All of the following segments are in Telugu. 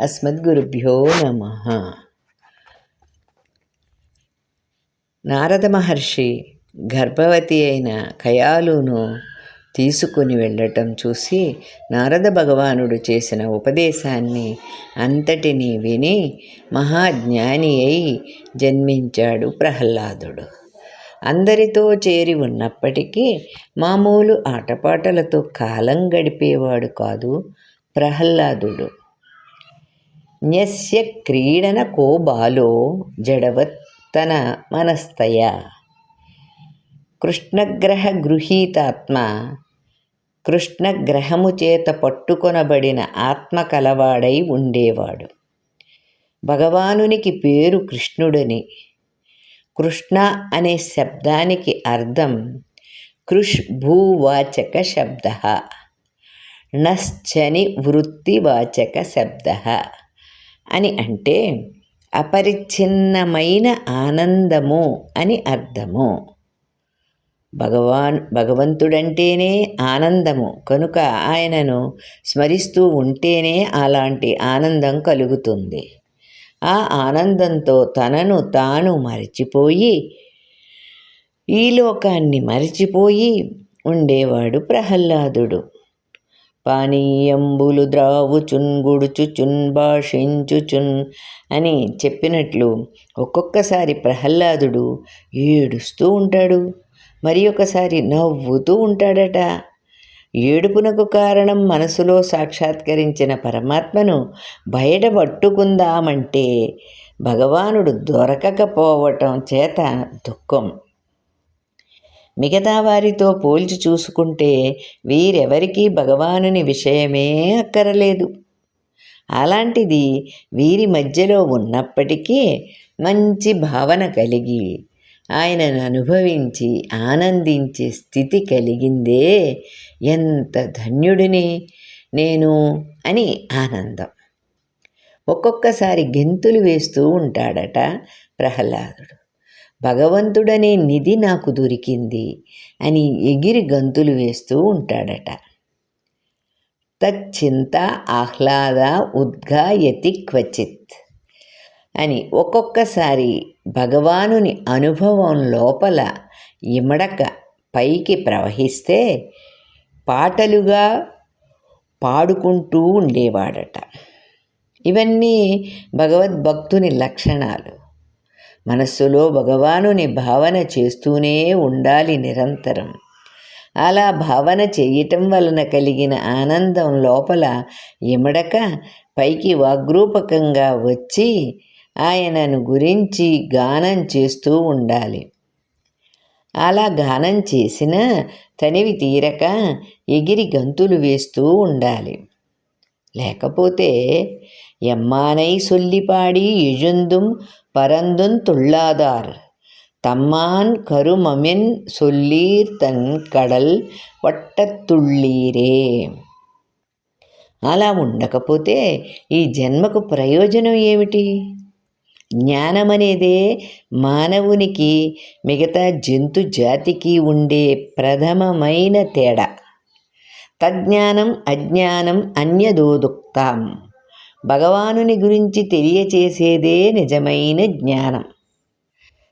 అస్మద్గురుభ్యో నమ నారద మహర్షి గర్భవతి అయిన కయాలును తీసుకుని వెళ్ళటం చూసి నారద భగవానుడు చేసిన ఉపదేశాన్ని అంతటినీ విని మహాజ్ఞాని అయి జన్మించాడు ప్రహ్లాదుడు. అందరితో చేరి ఉన్నప్పటికీ మామూలు ఆటపాటలతో కాలం గడిపేవాడు కాదు ప్రహ్లాదుడు. న్యస్య క్రీడన కో బాలో మనస్తయ కృష్ణగ్రహ గృహీతాత్మ కృష్ణగ్రహము చేత పట్టుకొనబడిన ఆత్మ కలవాడై ఉండేవాడు. భగవానునికి పేరు కృష్ణుడని కృష్ణ అనే శబ్దానికి అర్థం కృష్ భూవాచక శబ్ద నశ్చని వృత్తివాచక శబ్ద. అని అంటే అపరిచ్ఛిన్నమైన ఆనందము అని అర్థము. భగవాన్ భగవంతుడంటేనే ఆనందము. కనుక ఆయనను స్మరిస్తూ ఉంటేనే అలాంటి ఆనందం కలుగుతుంది. ఆ ఆనందంతో తనను తాను మరచిపోయి ఈ లోకాన్ని మరచిపోయి ఉండేవాడు ప్రహ్లాదుడు. పానీయంబులు ద్రావుచున్ గుడుచుచున్ భాషించుచున్ అని చెప్పినట్లు ఒక్కొక్కసారి ప్రహ్లాదుడు ఏడుస్తూ ఉంటాడు. మరి ఒకసారి నవ్వుతూ ఉంటాడట. ఏడుపునకు కారణం మనసులో సాక్షాత్కరించిన పరమాత్మను బయటపట్టుకుందామంటే భగవానుడు దొరకకపోవటం చేత దుఃఖం. మిగతా వారితో పోల్చి చూసుకుంటే వీరెవరికీ భగవానుని విషయమే అక్కరలేదు. అలాంటిది వీరి మధ్యలో ఉన్నప్పటికీ మంచి భావన కలిగి ఆయనను అనుభవించి ఆనందించే స్థితి కలిగిందే ఎంత ధన్యుడిని నేను అని ఆనందం. ఒక్కొక్కసారి గెంతులు వేస్తూ ఉంటాడట ప్రహ్లాదుడు. భగవంతుడనే నిధి నాకు దొరికింది అని ఎగిరి గంతులు వేస్తూ ఉంటాడట. తచ్చింత ఆహ్లాద ఉద్గాయతి క్వచిత్ అని ఒక్కొక్కసారి భగవానుని అనుభవం లోపల ఇమడక పైకి ప్రవహిస్తే పాటలుగా పాడుకుంటూ ఉండేవాడట. ఇవన్నీ భగవద్భక్తుని లక్షణాలు. మనస్సులో భగవానుని భావన చేస్తూనే ఉండాలి నిరంతరం. అలా భావన చేయటం వలన కలిగిన ఆనందం లోపల ఇమడక పైకి వాగ్రూపకంగా వచ్చి ఆయనను గురించి గానం చేస్తూ ఉండాలి. అలా గానం చేసిన తనివి తీరక ఎగిరి గంతులు వేస్తూ ఉండాలి. లేకపోతే ఎమ్మానై సొల్లిపాడి ఎజుందుం பரந்துந் துள்ளாதார். తమ్మాన్ కరుమమిన్ సొల్లీర్ తన్ కడల్ వట్టతుళ్ళీరే అలా ఉండకపోతే ఈ జన్మకు ప్రయోజనం ఏమిటి జ్ఞానం అనేదే మానవునికి మిగతా జంతు జాతికి ఉండే ప్రథమమైన తేడా తజ్ఞానం అజ్ఞానం అన్యదోదుక్తాం భగవానుని గురించి తెలియచేసేదే నిజమైన జ్ఞానం.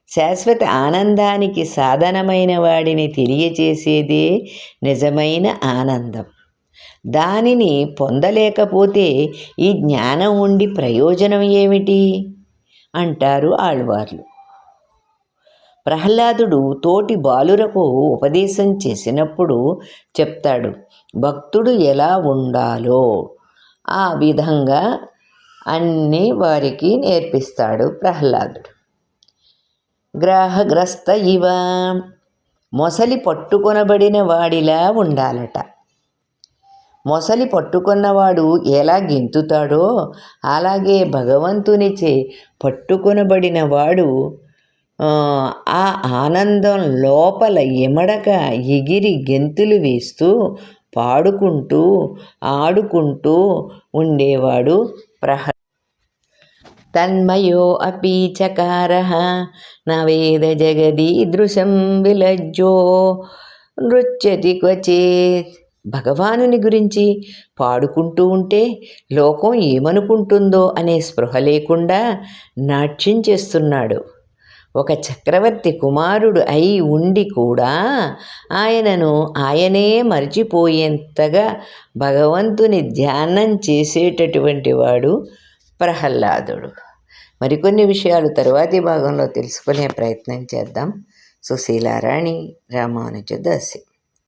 శాశ్వత ఆనందానికి సాధనమైన వాడిని తెలియచేసేదే నిజమైన ఆనందం. దానిని పొందలేకపోతే ఈ జ్ఞానం ఉండి ప్రయోజనం ఏమిటి? అంటారు ఆళ్వార్లు. ప్రహ్లాదుడు తోటి బాలురకు ఉపదేశం చేసినప్పుడు చెప్తాడు భక్తుడు ఎలా ఉండాలో? ఆ విధంగా అన్నీ వారికి నేర్పిస్తాడు ప్రహ్లాదుడు. గ్రాహగ్రస్త ఇవ. మొసలి పట్టుకొనబడిన వాడిలా ఉండాలట. మొసలి పట్టుకున్నవాడు ఎలా గెంతుతాడో అలాగే భగవంతునిచే పట్టుకొనబడిన వాడు ఆ ఆనందం లోపల ఎమడక ఎగిరి గెంతులు వేస్తూ పాడుకుంటూ ఆడుకుంటూ ఉండేవాడు ప్రహ. తన్మయో అపి చకార నవేద జగదీదృశం విలజ్జో నృత్యతి క్వచేత్. భగవానుని గురించి పాడుకుంటూ ఉంటే లోకం ఏమనుకుంటుందో అనే స్పృహ లేకుండా నాట్యం చేస్తున్నాడు. ఒక చక్రవర్తి కుమారుడు అయి ఉండి కూడా ఆయనను ఆయనే మర్చిపోయేంతగా భగవంతుని ధ్యానం చేసేటటువంటి వాడు ప్రహ్లాదుడు. మరికొన్ని విషయాలు తరువాతి భాగంలో తెలుసుకునే ప్రయత్నం చేద్దాం. సుశీలారాణి రామానుజ దాసి